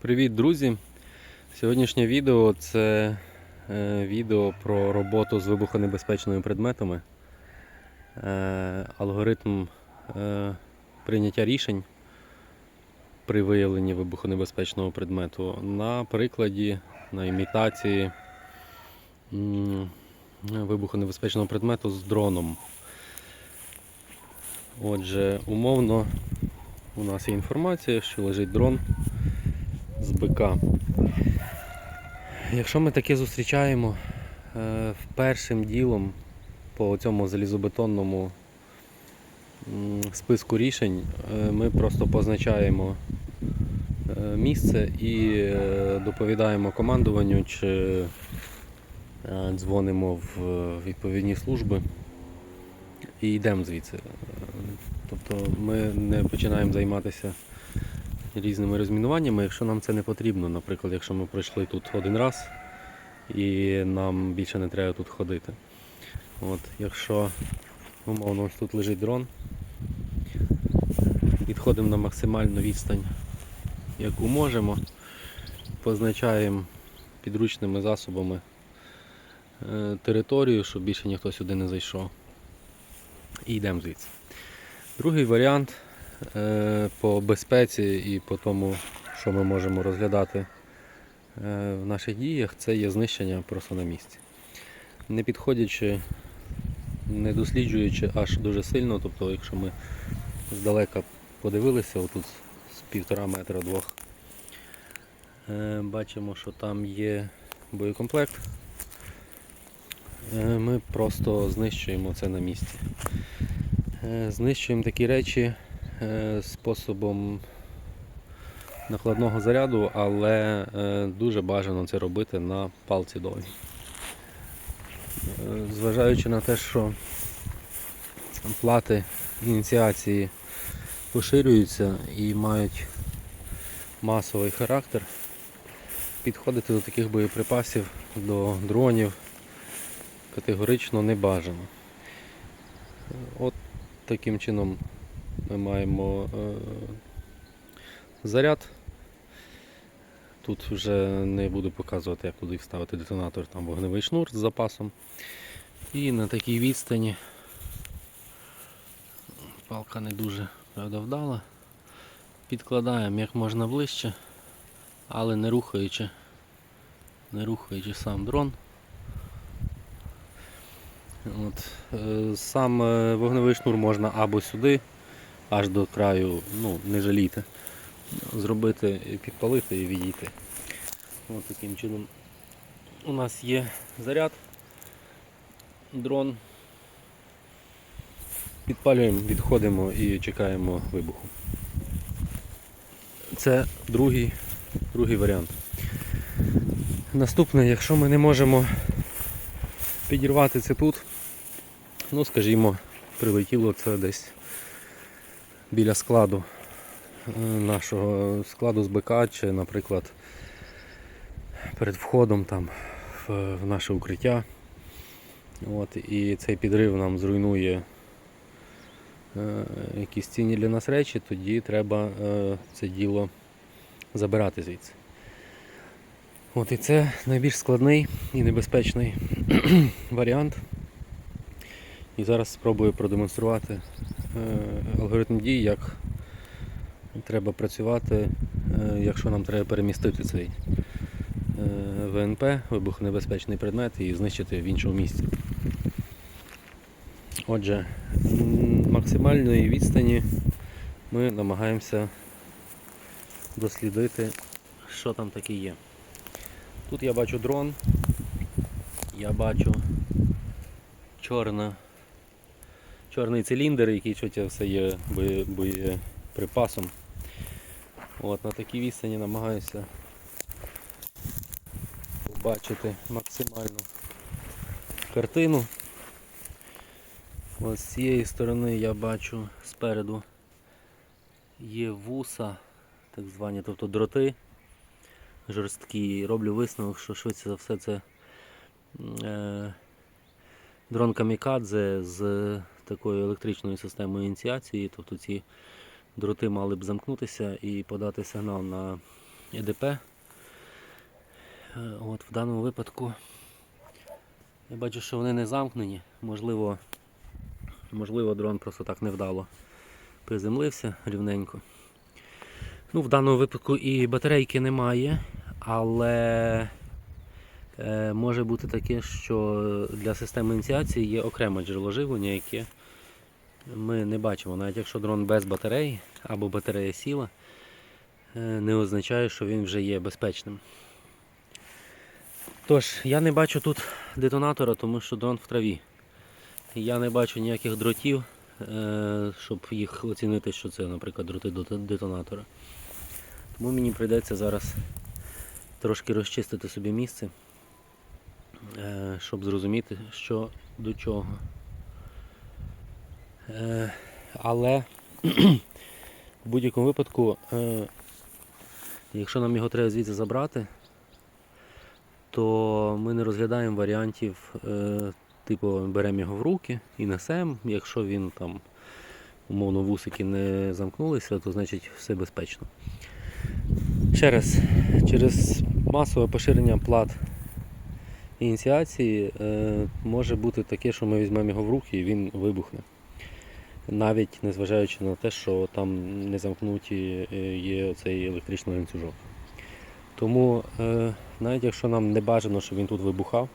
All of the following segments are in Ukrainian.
Привіт, друзі! Сьогоднішнє відео це е, відео про роботу з вибухонебезпечними предметами, е, алгоритм е, прийняття рішень при виявленні вибухонебезпечного предмету на прикладі, на імітації вибухонебезпечного предмету з дроном. Отже, умовно у нас є інформація, що лежить дрон з БК. Якщо ми таке зустрічаємо е, першим ділом по цьому залізобетонному списку рішень, е, ми просто позначаємо е, місце і доповідаємо командуванню чи дзвонимо в відповідні служби і йдемо звідси. Тобто ми не починаємо займатися різними розмінуваннями, якщо нам це не потрібно. Наприклад, якщо ми пройшли тут один раз і нам більше не треба тут ходити. От, якщо умовно ось тут лежить дрон, підходимо на максимальну відстань, яку можемо, позначаємо підручними засобами е, територію, щоб більше ніхто сюди не зайшов. І йдемо звідси. Другий варіант по безпеці і по тому, що ми можемо розглядати е, в наших діях, це є знищення просто на місці. Не підходячи, не досліджуючи аж дуже сильно, тобто якщо ми здалека подивилися, отут з півтора метра двох, е, бачимо, що там є боєкомплект. Е, Ми просто знищуємо це на місці. Е, Знищуємо такі речі е, способом накладного заряду, але е, дуже бажано це робити на палці довгій. Е, Зважаючи на те, що плати ініціації поширюються і мають масовий характер, підходити до таких боєприпасів, до дронів категорично не бажано. Е, От таким чином ми маємо е, заряд. Тут вже не буду показувати, як туди вставити детонатор, там вогневий шнур з запасом. І на такій відстані палка не дуже правда, вдала. Підкладаємо як можна ближче, але не рухаючи, не рухаючи сам дрон. От, е, сам е, вогневий шнур можна або сюди, аж до краю, ну, не жалійте, зробити, підпалити і відійти. От таким чином у нас є заряд, дрон. Підпалюємо, відходимо і чекаємо вибуху. Це другий, другий варіант. Наступне, якщо ми не можемо підірвати це тут, ну скажімо, прилетіло це десь біля складу е, нашого складу з БК, чи, наприклад, перед входом там в, наше укриття. От, і цей підрив нам зруйнує е, якісь цінні для нас речі, тоді треба е, це діло забирати звідси. От і це найбільш складний і небезпечний варіант. І зараз спробую продемонструвати е, алгоритм дій, як треба працювати, е, якщо нам треба перемістити цей е, ВНП, вибухонебезпечний предмет, і знищити в іншому місці. Отже, максимальної відстані ми намагаємося дослідити, що там таке є. Тут я бачу дрон, я бачу чорна, чорний циліндр, який швидше все є боєприпасом. От, на такій відстані намагаюся побачити максимальну картину. Ось з цієї сторони я бачу спереду є вуса, так звані, тобто дроти жорсткі. Роблю висновок, що швидше за все це е, дрон Камікадзе з такою електричною системою ініціації. Тобто ці дроти мали б замкнутися і подати сигнал на ЕДП. Е, От в даному випадку я бачу, що вони не замкнені. Можливо, можливо дрон просто так невдало приземлився рівненько. Ну, в даному випадку і батарейки немає, але е, може бути таке, що для системи ініціації є окреме джерело живлення, яке ми не бачимо. Навіть якщо дрон без батареї або батарея сіла, е, не означає, що він вже є безпечним. Тож, я не бачу тут детонатора, тому що дрон в траві. Я не бачу ніяких дротів, е, щоб їх оцінити, що це, наприклад, дроти до детонатора. Тому мені прийдеться зараз трошки розчистити собі місце, е, щоб зрозуміти, що до чого. Е, Але в будь-якому випадку, е, якщо нам його треба звідси забрати, то ми не розглядаємо варіантів, е, типу беремо його в руки і несемо. Якщо він там, умовно, вусики не замкнулися, то значить все безпечно. Ще раз, через масове поширення плат ініціації може бути таке, що ми візьмемо його в руки і він вибухне. Навіть незважаючи на те, що там не замкнуті е, є цей електричний ланцюжок. Тому е, навіть якщо нам не бажано, щоб він тут вибухав,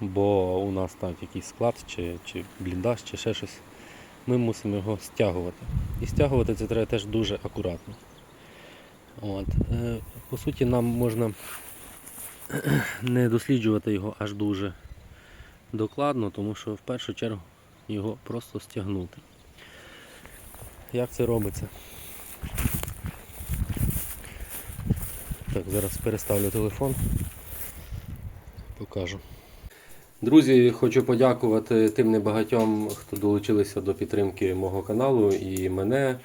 бо у нас там якийсь склад чи, чи бліндаж, чи ще щось, ми мусимо його стягувати. І стягувати це треба теж дуже акуратно. От. Е, По суті, нам можна не досліджувати його аж дуже докладно, тому що в першу чергу його просто стягнути. Як це робиться? Так, зараз переставлю телефон, покажу. Друзі, хочу подякувати тим небагатьом, хто долучилися до підтримки мого каналу і мене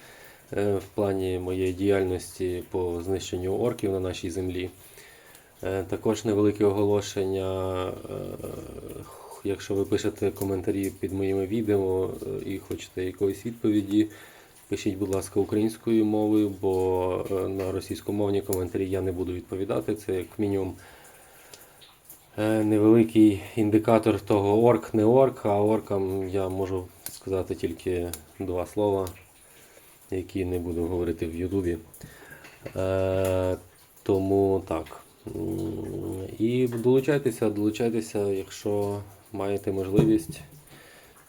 е, в плані моєї діяльності по знищенню орків на нашій землі. Е, Також невелике оголошення. Якщо ви пишете коментарі під моїми відео е, і хочете якоїсь відповіді, пишіть, будь ласка, українською мовою, бо е, на російськомовні коментарі я не буду відповідати. Це як мінімум е, невеликий індикатор того орк, не орк, а оркам я можу сказати тільки два слова, які не буду говорити в Ютубі. Тому так. І долучайтеся, долучайтеся, якщо маєте можливість,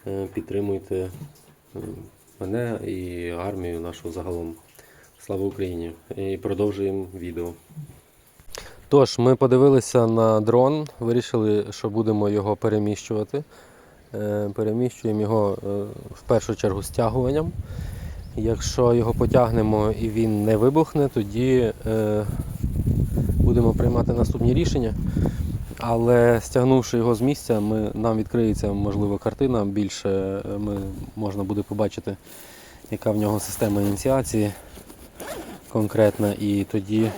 е, підтримуйте мене і армію нашу загалом. Слава Україні! І продовжуємо відео. Тож, ми подивилися на дрон, вирішили, що будемо його переміщувати. Е, Переміщуємо його е, в першу чергу стягуванням. Якщо його потягнемо і він не вибухне, тоді е, будемо приймати наступні рішення. Але стягнувши його з місця, ми, нам відкриється можливо картина більше. е, Ми, можна буде побачити, яка в нього система ініціації конкретна, і тоді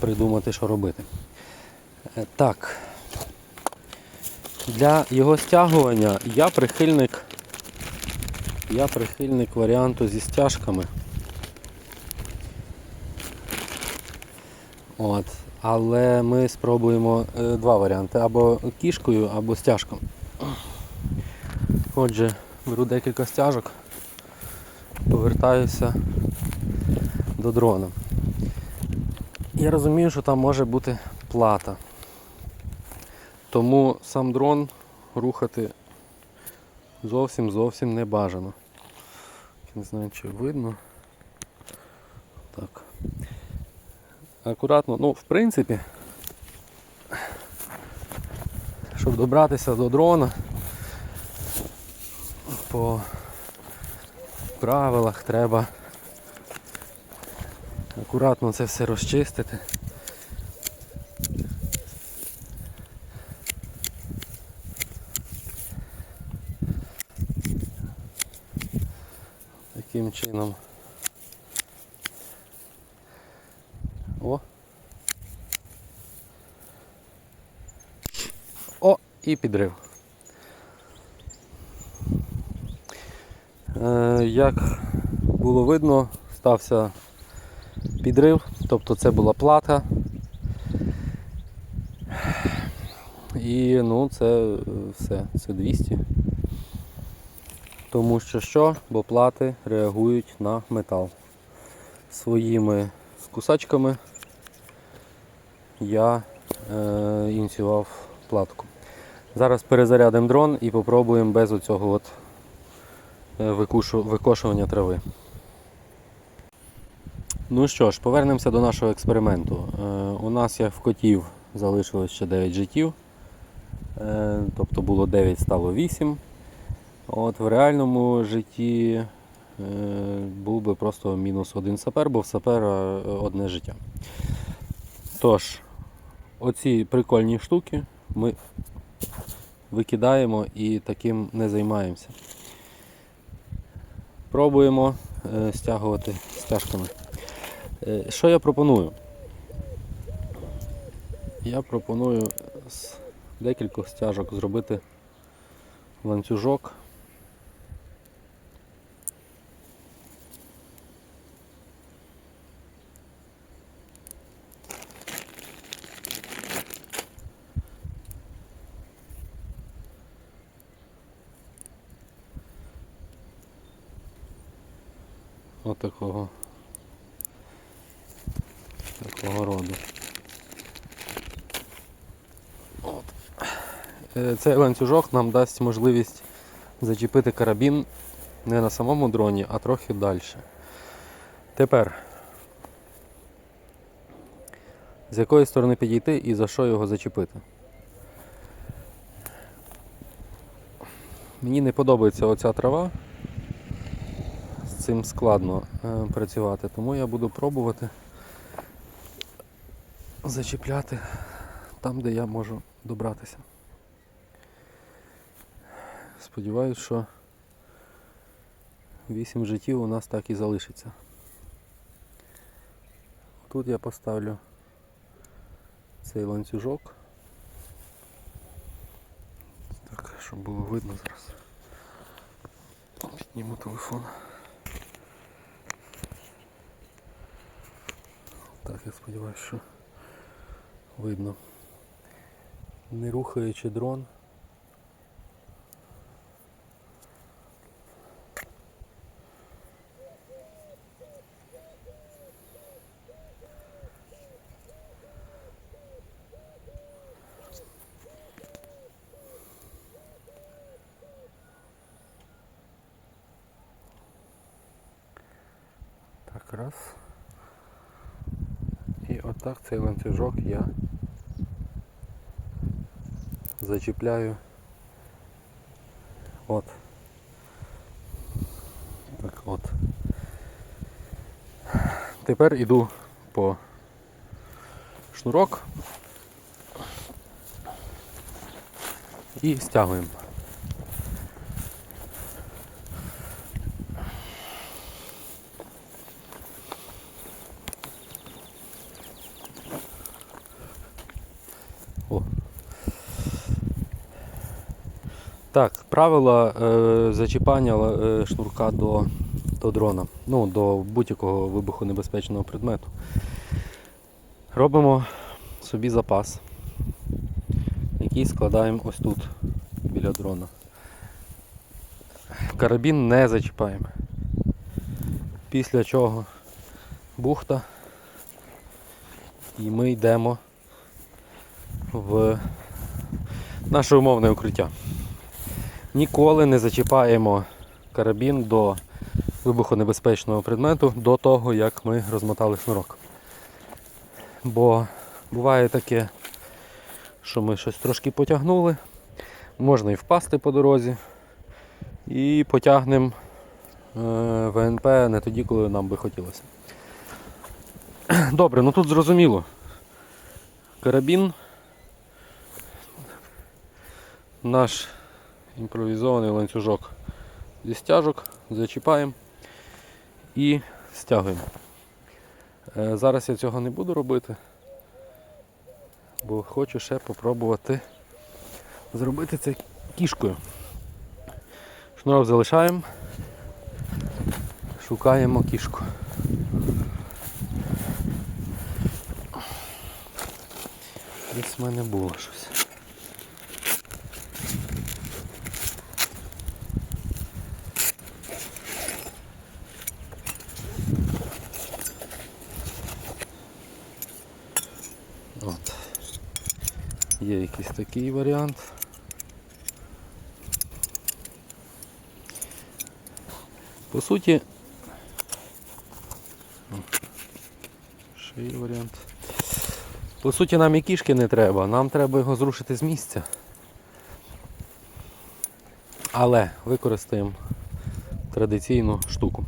придумати, що робити. Е, Так. Для його стягування я прихильник, я прихильник варіанту зі стяжками. От. Але ми спробуємо е, два варіанти: або кішкою, або стяжком. Отже, беру декілька стяжок, повертаюся до дрона. Я розумію, що там може бути плата. Тому сам дрон рухати зовсім зовсім не бажано. Не знаю, чи видно. Так. Акуратно, ну, в принципі, щоб добратися до дрона по правилах треба акуратно це все розчистити. Таким чином. О. О, і підрив. Е, як було видно, стався підрив, тобто це була плата. І ну це все, це 200. Тому що що? Бо плати реагують на метал. Своїми кусачками я е, ініціював платку. Зараз перезарядимо дрон і попробуємо без оцього от е, викошування трави. Ну що ж, повернемося до нашого експерименту. Е, у нас як в котів залишилось ще 9 життів. Е, тобто було 9, стало 8. От в реальному житті був би просто мінус один сапер, бо в сапера одне життя. Тож, оці прикольні штуки ми викидаємо і таким не займаємося. Пробуємо е, стягувати стяжками. Е, Що я пропоную? Я пропоную з декількох стяжок зробити ланцюжок. От такого такого роду. От. Е, Цей ланцюжок нам дасть можливість зачепити карабін не на самому дроні, а трохи далі. Тепер, з якої сторони підійти і за що його зачепити? Мені не подобається оця трава. З цим складно е, працювати, тому я буду пробувати зачіпляти там, де я можу добратися. Сподіваюсь, що 8 життів у нас так і залишиться. Тут я поставлю цей ланцюжок. Так, щоб було видно зараз. Підніму телефон. Так, я сподіваюся, що видно. Не рухаючи дрон. Так, раз. І отак цей ланцюжок я зачіпляю. От. Так от. Тепер іду по шнурок і стягуємо. Так, правила е, зачіпання е, шнурка до, до дрона, ну, до будь-якого вибухонебезпечного предмету. Робимо собі запас, який складаємо ось тут, біля дрона. Карабін не зачіпаємо. Після чого бухта і ми йдемо в наше умовне укриття. Ніколи не зачіпаємо карабін до вибухонебезпечного предмету до того, як ми розмотали шнурок. Бо буває таке, що ми щось трошки потягнули, можна і впасти по дорозі, і потягнемо е, ВНП не тоді, коли нам би хотілося. Добре, ну тут зрозуміло. Карабін наш імпровізований ланцюжок зі стяжок, зачіпаємо і стягуємо. Е, зараз я цього не буду робити, бо хочу ще спробувати зробити це кішкою. Шнурок залишаємо, шукаємо кішку. Десь в мене було щось. Якийсь такий варіант. По суті, ще є варіант. По суті, нам і кішки не треба, нам треба його зрушити з місця. Але використаємо традиційну штуку.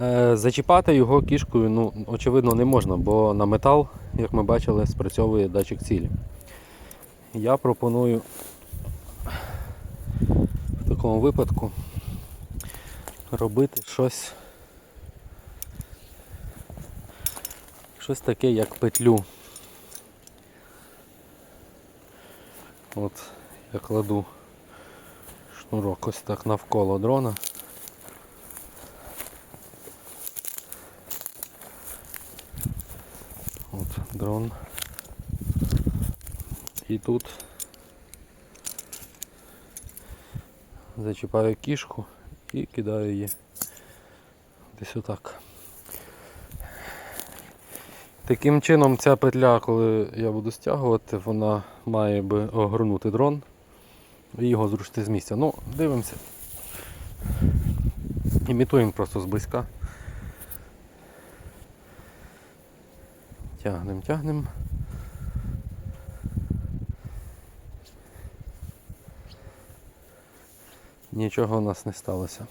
Е, Зачіпати його кішкою, ну, очевидно, не можна, бо на метал, як ми бачили, спрацьовує датчик цілі. Я пропоную в такому випадку робити щось, щось таке, як петлю. От я кладу шнурок ось так навколо дрона. От дрон. І тут зачіпаю кішку і кидаю її десь отак. Таким чином ця петля, коли я буду стягувати, вона має би огорнути дрон і його зрушити з місця. Ну, дивимося. Імітуємо просто зблизька. Тягнемо, тягнемо. Нічого у нас не сталося.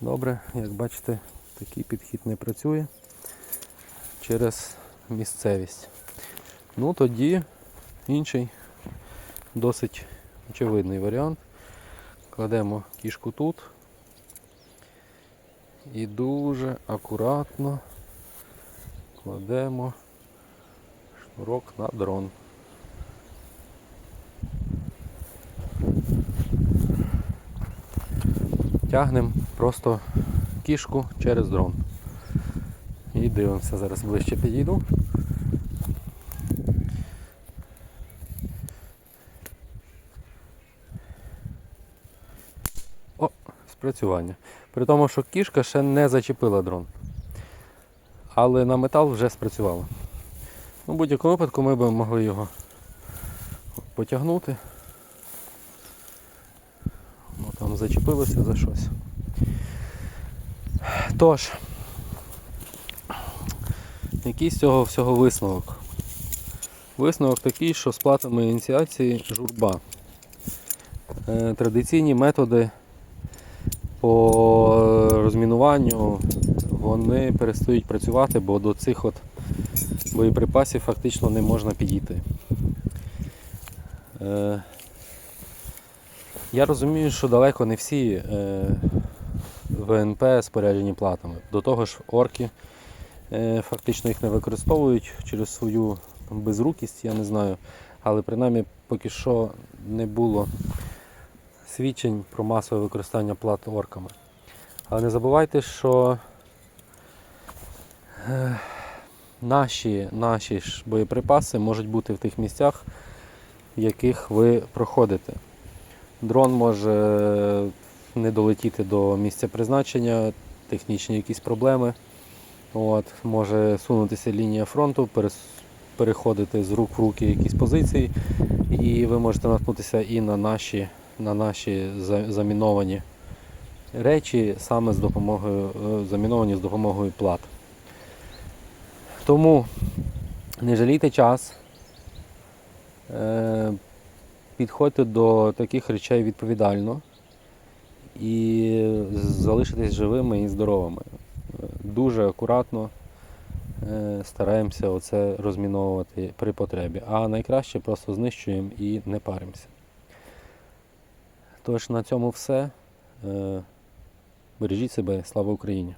Добре, як бачите, такий підхід не працює через місцевість. Ну тоді інший досить очевидний варіант. Кладемо кішку тут і дуже акуратно кладемо шнурок на дрон. Тягнемо просто кішку через дрон. І дивимося, зараз ближче підійду. О, спрацювання. При тому, що кішка ще не зачепила дрон. Але на метал вже спрацювало. У будь-якому випадку ми б могли його потягнути. Ну, там зачепилося за щось. Тож, який з цього всього висновок? Висновок такий, що з платами ініціації журба. Е, Традиційні методи по розмінуванню вони перестають працювати, бо до цих от боєприпасів фактично не можна підійти. Я розумію, що далеко не всі е, ВНП споряджені платами. До того ж, орки е, фактично їх не використовують через свою безрукість, я не знаю. Але принаймні поки що не було свідчень про масове використання плат орками. Але не забувайте, що е, наші, наші ж боєприпаси можуть бути в тих місцях, в яких ви проходите. Дрон може не долетіти до місця призначення, технічні якісь проблеми. От, може сунутися лінія фронту, переходити з рук в руки якісь позиції, і ви можете наткнутися і на наші, на наші заміновані речі саме з допомогою, е, заміновані з допомогою плат. Тому не жалійте час. Підходьте до таких речей відповідально і залишитесь живими і здоровими. Дуже акуратно е, стараємося оце розміновувати при потребі. А найкраще просто знищуємо і не паримося. Тож на цьому все. Е, Бережіть себе, слава Україні!